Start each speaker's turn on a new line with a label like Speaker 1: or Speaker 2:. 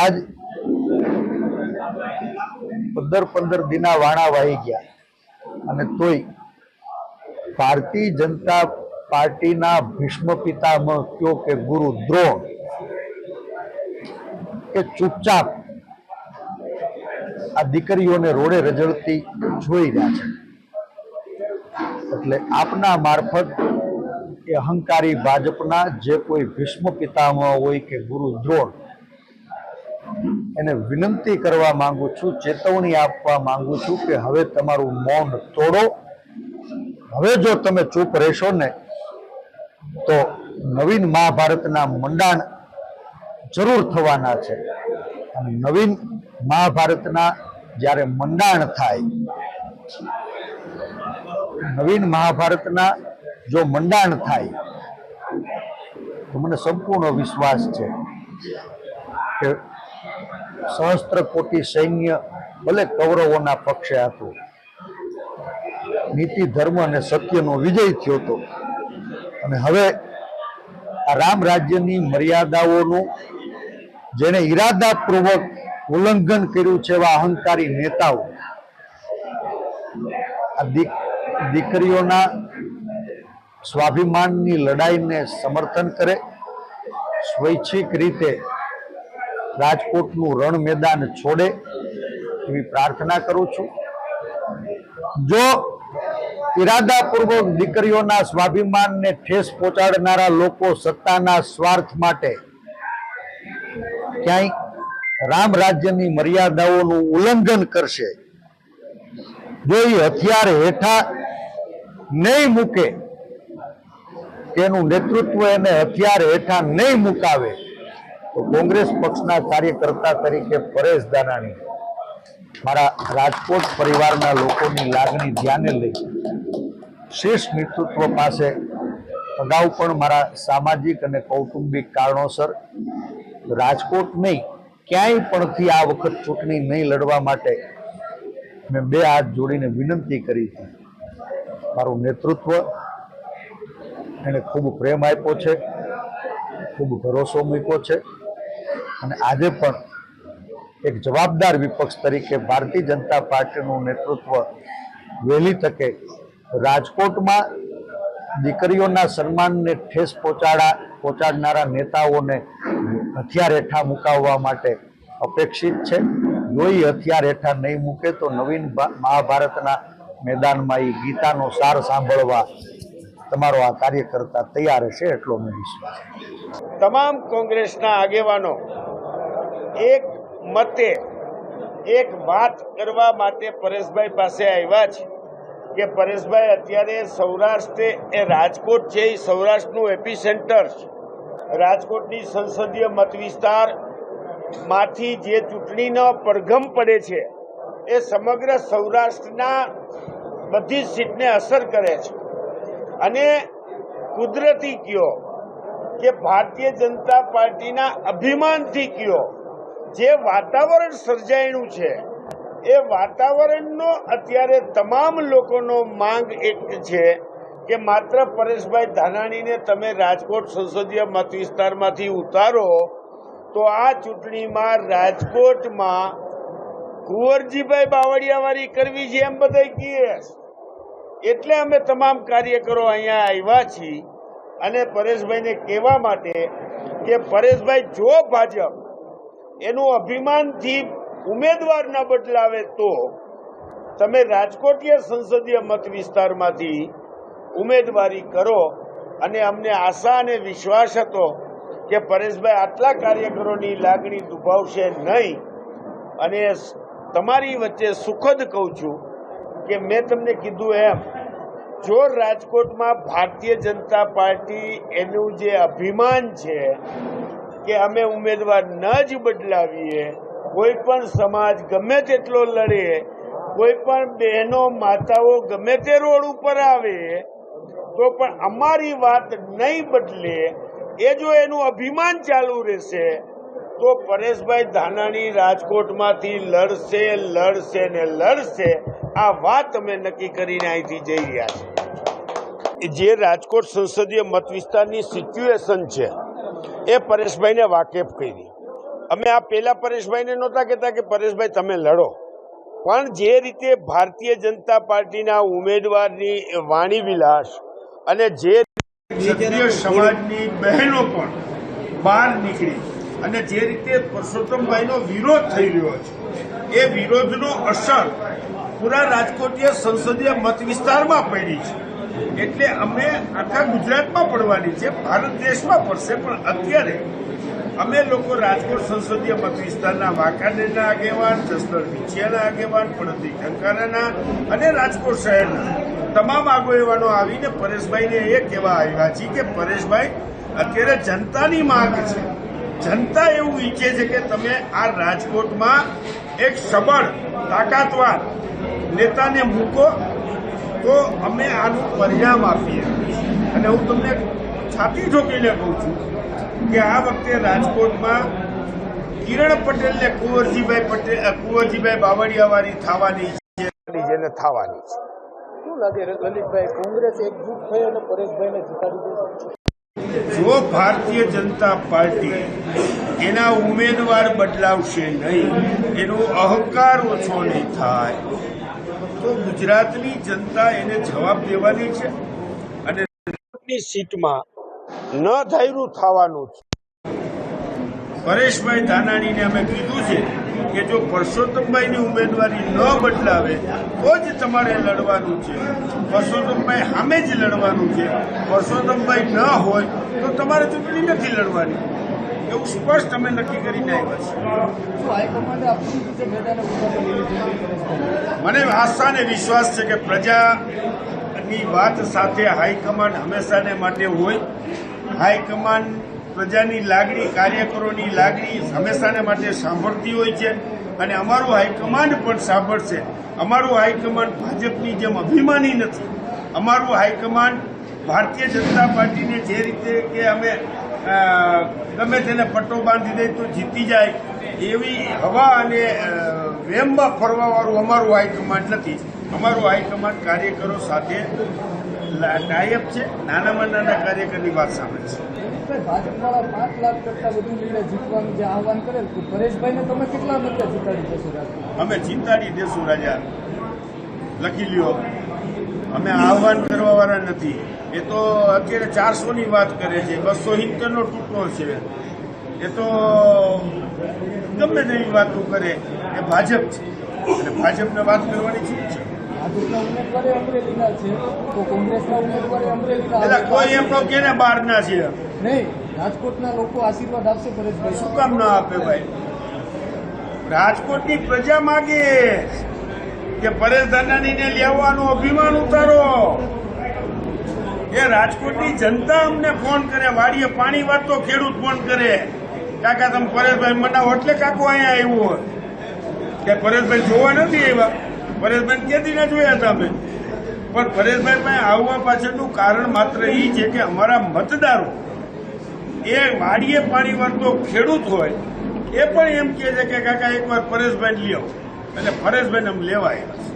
Speaker 1: આજ પંદર પંદર દિના વાણા વાહી ગયા. અને તોય ભારતીય જનતા પાર્ટીના ભીષ્મ પિતામહ કયો કે ગુરુ દ્રોણ કે ચૂપચાપ આ દીકરીઓને રોડે રજળતી જોઈ રહ્યા છે. એટલે આપના મારફત એ અહંકારી ભાજપના જે કોઈ ભીષ્મ પિતામહ હોય કે ગુરુ દ્રોણ એને વિનંતી કરવા માંગુ છું, ચેતવણી આપવા માંગુ છું કે હવે તમારું મૌન તોડો. હવે જો તમે ચૂપ રહેશો ને, તો નવીન મહાભારતના મંડાણ જરૂર થવાના છે. અને નવીન મહાભારતના જ્યારે મંડાણ થાય, નવીન મહાભારતના જો મંડાણ થાય, તો મને સંપૂર્ણ વિશ્વાસ છે કે સહસ્ત્ર કોટી સૈન્ય ભલે કૌરવોના પક્ષે હતું. નીતિ, ધર્મ અને સત્યનો વિજય થયો હતો. અને હવે આ રામ રાજ્યની મર્યાદાઓનું જેને ઈરાદાપૂર્વક ઉલ્લંઘન કર્યું છે એવા અહંકારી નેતાઓ, આ દીક- દીકરીઓના સ્વાભિમાનની લડાઈને સમર્થન કરે, સ્વૈચ્છિક રીતે રાજકોટનું રણ મેદાન છોડે એવી પ્રાર્થના કરું છું. જો ઈરાદાપૂર્વક દીકરીઓના સ્વાભિમાનને ઠેસ પહોંચાડનારા લોકો સત્તાના સ્વાર્થ માટે ક્યાંય રામ રાજ્યની મર્યાદાઓનું ઉલ્લંઘન કરશે, જો એ હથિયાર હેઠા નહીં મૂકે, તેનું નેતૃત્વ એને હથિયાર હેઠા નહીં મુકાવે તો કોંગ્રેસ પક્ષના કાર્યકર્તા તરીકે પરેશ દાનાણી મારા રાજકોટ પરિવારના લોકોની લાગણી ધ્યાને લઈ શ્રેષ્ઠ નેતૃત્વ પાસે અગાઉ પણ મારા સામાજિક અને કૌટુંબિક કારણોસર રાજકોટ નહીં, ક્યાંય પણથી આ વખત ચૂંટણી નહીં લડવા માટે મેં બે હાથ જોડીને વિનંતી કરી હતી મારું નેતૃત્વ એને ખૂબ પ્રેમ આપ્યો છે, ખૂબ ભરોસો મૂક્યો છે. અને આજે પણ એક જવાબદાર વિપક્ષ તરીકે ભારતીય જનતા પાર્ટીનું નેતૃત્વ વહેલી તકે રાજકોટમાં દીકરીઓના સન્માનને ઠેસ પહોંચાડા, પહોંચાડનારા નેતાઓને હથિયાર હેઠા મુકાવવા માટે અપેક્ષિત છે. જો એ હથિયાર હેઠા નહીં મૂકે તો નવીન મહાભારતના મેદાનમાં એ ગીતાનો સાર સાંભળવા તમારો આ કાર્યકર્તા તૈયાર હશે એટલો મેં વિશ્વાસ.
Speaker 2: તમામ કોંગ્રેસના આગેવાનો એક મતે, એક વાત કરવા માટે પરેશભાઈ પાસે આવ્યા છે કે પરેશભાઈ અત્યારે સૌરાષ્ટ્ર, એ રાજકોટ છે, એ સૌરાષ્ટ્રનું એપી સેન્ટર છે. રાજકોટની સંસદીય મત વિસ્તારમાંથી જે ચૂંટણીનો પડઘમ પડે છે, એ સમગ્ર સૌરાષ્ટ્રના બધી જ સીટને અસર કરે છે. અને કુદરતી કયો કે ભારતીય જનતા પાર્ટીના અભિમાનથી કયો જે વાતાવરણ સર્જાયેલું છે, એ વાતાવરણનો અત્યારે તમામ લોકોનો માંગ એક છે કે માત્ર પરેશભાઈ ધાનાણીને તમે રાજકોટ સંસદીય મત વિસ્તારમાંથી ઉતારો, તો આ ચૂંટણીમાં રાજકોટમાં કુંવરજીભાઈ બાવળિયાવાળી કરવી છે એમ બધા કહે એટલે અમે તમામ કાર્યકરો અહીંયા આવ્યા છીએ અને પરેશભાઈને કહેવા માટે કે પરેશભાઈ, જો ભાજપ એનું અભિમાનથી ઉમેદવાર ન બદલાવે તો તમે રાજકોટીય સંસદીય મત વિસ્તારમાંથી ઉમેદવારી કરો અને અમને આશા અને વિશ્વાસ હતો કે પરેશભાઈ આટલા કાર્યકરોની લાગણી દુભાવશે નહીં. અને તમારી વચ્ચે સુખદ કહું છું કે મેં તમને કીધું એમ, જો રાજકોટમાં ભારતીય જનતા પાર્ટી એનું જે અભિમાન છે કે અમે ઉમેદવાર ન જ બદલાવીએ. કોઈ પણ સમાજ ગમે તેટલો લડે, કોઈ પણ બહેનો, માતાઓ ગમે તે રોડ ઉપર આવે, તો પણ અમારી વાત નહીં બદલે, એ જો એનું અભિમાન ચાલુ રહેશે, તો પરેશભાઈ ધાનાણી રાજકોટમાંથી લડશે લડશે ને લડશે. આ વાત અમે નક્કી કરીને અહીંથી જઈ રહ્યા છીએ. જે રાજકોટ સંસદીય મત વિસ્તારની સિચ્યુએશન છે એ પરેશભાઈને વાકેફ કરી. અમે આ પેલા પરેશભાઈને નહોતા કહેતા કે પરેશભાઈ તમે લડો. પણ જે રીતે ભારતીય જનતા પાર્ટીના ઉમેદવારની વાણી વિલાસ અને જે ક્ષત્રિય સમાજની બહેનો પણ બહાર નીકળી અને જે રીતે પરસોત્તમભાઈનો વિરોધ થઈ રહ્યો છે, એ વિરોધનો અસર પૂરા રાજકોટીય સંસદીય મત વિસ્તારમાં પડી છે. એટલે અમે આખા ગુજરાતમાં પડવાની છે, ભારત દેશમાં પડશે, પણ અત્યારે અમે લોકો રાજકોટ સંસદીય મત વિસ્તારના વાંકાનેરના આગેવાન જસદર વિછિયાના આગેવાન પડતી ટંકારાના અને રાજકોટ શહેરના તમામ આગેવાનો આવીને પરેશભાઈને એ કહેવા આવ્યા છે કે પરેશભાઈ, અત્યારે જનતાની માંગ છે. જનતા એવું ઈચ્છે છે કે તમે આ રાજકોટમાં એક સબળ તાકાતવાર નેતાને મૂકો તો અમે આનું પરિણામ આપીએ. અને હું તમને છાતી ઠોકીને કહું છું કે આ વખતે રાજકોટમાં કિરણ પટેલને કુંવરજીભાઈ પટેલ કુંવરજીભાઈ બાવળિયાવાળી થવાની છે. જેને થવાની છે.
Speaker 3: શું લાગે લલિતભાઈ કોંગ્રેસ એકજૂટ થઈ અને પરેશભાઈને જીતાડી
Speaker 2: જો ભારતીય જનતા પાર્ટી એના ઉમેદવાર બદલાવશે નહીં એનો અહંકાર ઓછો નહીં થાય. તો ગુજરાતની જનતા એને જવાબ દેવાની છે અને સીટમાં ન ધાર્યું થવાનું છે. પરેશભાઈ ધાનાણીને અમે કીધું છે કે જો પરસોત્તમભાઈની ઉમેદવારી ન બદલાવે તો જ તમારે લડવાનું છે. પરસોત્તમભાઈ સામે જ લડવાનું છે. પરસોત્તમભાઈ ન હોય તો તમારે ચૂંટણી નથી લડવાની. એવું સ્પષ્ટ અમે નક્કી કરીને આવ્યા છીએ. મને આશા અને વિશ્વાસ છે કે પ્રજાની વાત સાથે હાઈકમાન્ડ હંમેશાને માટે હોય. હાઈકમાન્ડ પ્રજાની લાગણી, કાર્યકરોની લાગણી હંમેશાને માટે સાંભળતી હોય છે અને અમારું હાઈકમાન્ડ પણ સાંભળશે. અમારું હાઈકમાન્ડ ભાજપની જેમ અભિમાની નથી. અમારું હાઈકમાન્ડ ભારતીય જનતા પાર્ટીને જે રીતે કે અમે ગમે તેને પટ્ટો બાંધી દે તો જીતી જાય. એવી હવા અને વેમમાં ફરવાવાળું અમારું હાઈકમાન્ડ નથી. અમારું હાઈકમાન્ડ કાર્યકરો સાથે ટાઈઅપ છે. નાનામાં નાના કાર્યકરની વાત સામે છે.
Speaker 3: ભાજપવાળા પાંચ લાખ કરતા વધુ લીડે જીતવાનું જે આહવાન કરેલ પરેશભાઈને તમે કેટલા મતે જીતાડી દેશો
Speaker 2: અમે ચિંતાડી દેશું રાજા. લખી લ્યો. અમે આહવાન કરવાવાળા નથી. એ તો અત્યારે ચારસો ની વાત કરે છે બસો સિત્તેર નો ટૂંકો છે. એ તો ગમે તેવી વાતો કરે, એ ભાજપ છે. અને ભાજપને વાત કરવાની છે. કોઈ એમ તો કેને બહારના છે
Speaker 3: નહીં રાજકોટના લોકો આશીર્વાદ આપશે પરેશભાઈ
Speaker 2: શું કામ ના આપે ભાઈ? રાજકોટની પ્રજા માગે કે પરેશ ધાનાણીને લેવાનું અભિમાન ઉતારો. એ રાજકોટની જનતા અમને ફોન કરે, વાડીએ પાણી વાળતો ખેડૂત ફોન કરે. કાકા, તમે પરેશભાઈ મનાવો એટલે કાકો અહીંયા આવ્યો હોય. કે પરેશભાઈ જોવા નથી આવ્યા? પરેશભાઈ ક્યાંથી ના જોયા હતા અમે? પણ પરેશભાઈ ભાઈ આવવા પાછળનું કારણ માત્ર એ છે કે અમારા મતદારો એ વાડીએ પાણી વાળતો ખેડૂત હોય, એ પણ એમ કહે છે કે કાકા, એકવાર પરેશભાઈ લ્યો એટલે પરેશભાઈને અમે લેવા આવ્યા.